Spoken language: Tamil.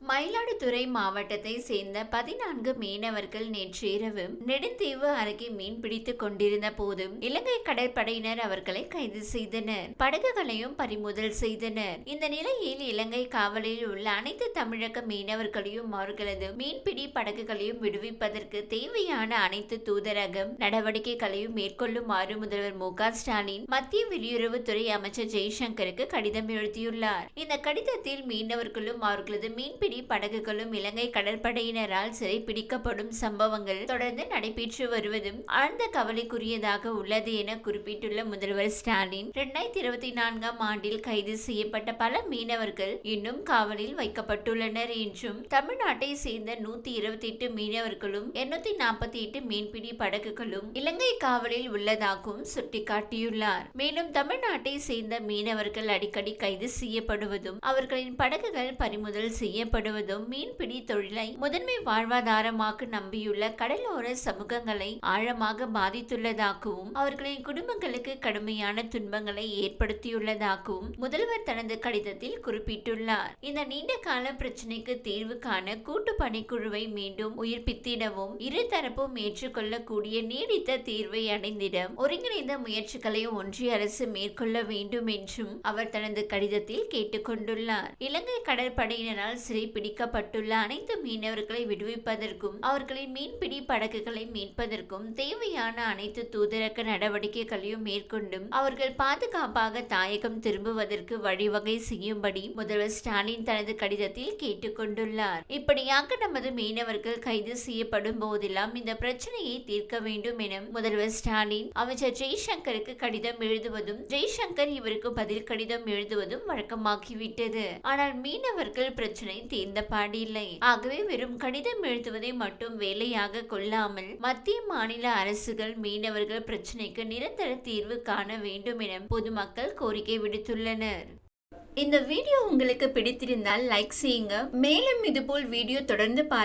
மயிலாடுதுறை மாவட்டத்தை சேர்ந்த பதினான்கு மீனவர்கள் நேற்று இரவு நெடுந்தீவு அருகே மீன் பிடித்துக் கொண்டிருந்த போது இலங்கை கடற்படையினர் அவர்களை கைது செய்தனர். படகுகளையும் பறிமுதல் செய்தனர். இந்த நிலையில் இலங்கை காவலில் உள்ள அனைத்து தமிழக மீனவர்களையும் அவர்களது மீன்பிடி படகுகளையும் விடுவிப்பதற்கு தேவையான அனைத்து தூதரகம் நடவடிக்கைகளையும் மேற்கொள்ளுமாறு முதல்வர் மு ஸ்டாலின் மத்திய வெளியுறவுத்துறை அமைச்சர் ஜெய்சங்கருக்கு கடிதம் எழுதியுள்ளார். இந்த கடிதத்தில் மீனவர்களும் அவர்களது மீன்பிடி படகுகளும் இலங்கை கடற்படையினரால் சிறைப்பிடிக்கப்படும் சம்பவங்கள் தொடர்ந்து நடைபெற்று வருவதும் ஆழ்ந்த கவலைக்குரியதாக உள்ளது என குறிப்பிட்டுள்ள முதல்வர் ஸ்டாலின் இரண்டாயிரத்தி இருபத்தி நான்காம் ஆண்டில் கைது செய்யப்பட்ட பல மீனவர்கள் இன்னும் காவலில் வைக்கப்பட்டுள்ளனர் என்றும் தமிழ்நாட்டை சேர்ந்த நூத்தி இருபத்தி எட்டு மீனவர்களும் எண்ணூத்தி நாற்பத்தி எட்டு மீன்பிடி படகுகளும் இலங்கை காவலில் உள்ளதாகவும் சுட்டிக்காட்டியுள்ளார். மேலும் தமிழ்நாட்டை சேர்ந்த மீனவர்கள் அடிக்கடி கைது செய்யப்படுவதும் அவர்களின் படகுகள் பறிமுதல் செய்யப்படுவதும் மீன்பிடி தொழிலை முதன்மை வாழ்வாதாரமாக நம்பியுள்ள கடலோர சமூகங்களை ஆழமாக பாதித்துள்ளதாகவும் அவர்களின் குடும்பங்களுக்கு கடுமையான துன்பங்களை ஏற்படுத்தியுள்ளதாகவும் முதல்வர் தனது கடிதத்தில் குறிப்பிட்டுள்ளார். இந்த நீண்ட கால பிரச்சினைக்கு தீர்வு காண கூட்டு பணிக்குழுவை மீண்டும் உயிர்ப்பித்திடவும் இருதரப்பும் ஏற்றுக்கொள்ளக்கூடிய நீடித்த தீர்வை அடைந்திட ஒருங்கிணைந்த முயற்சிகளை ஒன்றிய அரசு மேற்கொள்ள வேண்டும் என்றும் அவர் தனது கடிதத்தில் கேட்டுக்கொண்டுள்ளார். இலங்கை கடற்படையினரால் பிடிக்கப்பட்டுள்ள அனைத்து மீனவர்களை விடுவிப்பதற்கும் அவர்களின் மீன்பிடி படகுகளை மீட்பதற்கும் தேவையான அனைத்து தூதரக நடவடிக்கைகளையும் மேற்கொண்டும் அவர்கள் பாதுகாப்பாக தாயகம் திரும்புவதற்கு வழிவகை செய்யும்படி முதல்வர் ஸ்டாலின் தனது கடிதத்தில் கேட்டுக்கொண்டுள்ளார். இப்படியாக நமது மீனவர்கள் கைது செய்யப்படும் போதெல்லாம் இந்த பிரச்சனையை தீர்க்க வேண்டும் என முதல்வர் ஸ்டாலின் அமைச்சர் ஜெய்சங்கருக்கு கடிதம் எழுதுவதும் ஜெய்சங்கர் இவருக்கு பதில் கடிதம் எழுதுவதும் வழக்கமாகிவிட்டது. ஆனால் மீனவர்கள் பிரச்சனை தீர்ந்த பாடில்லை. ஆகவே வெறும் கடிதம் எழுதுவதை மட்டும் வேலையாக கொள்ளாமல் மத்திய மாநில அரசுகள் மீனவர்கள் பிரச்சினைக்கு நிரந்தர தீர்வு காண வேண்டும் என பொதுமக்கள் கோரிக்கை விடுத்துள்ளனர். இந்த வீடியோ உங்களுக்கு பிடித்திருந்தால் லைக் செய்யுங்க. மேலும் இதுபோல் வீடியோ தொடர்ந்து பார்க்க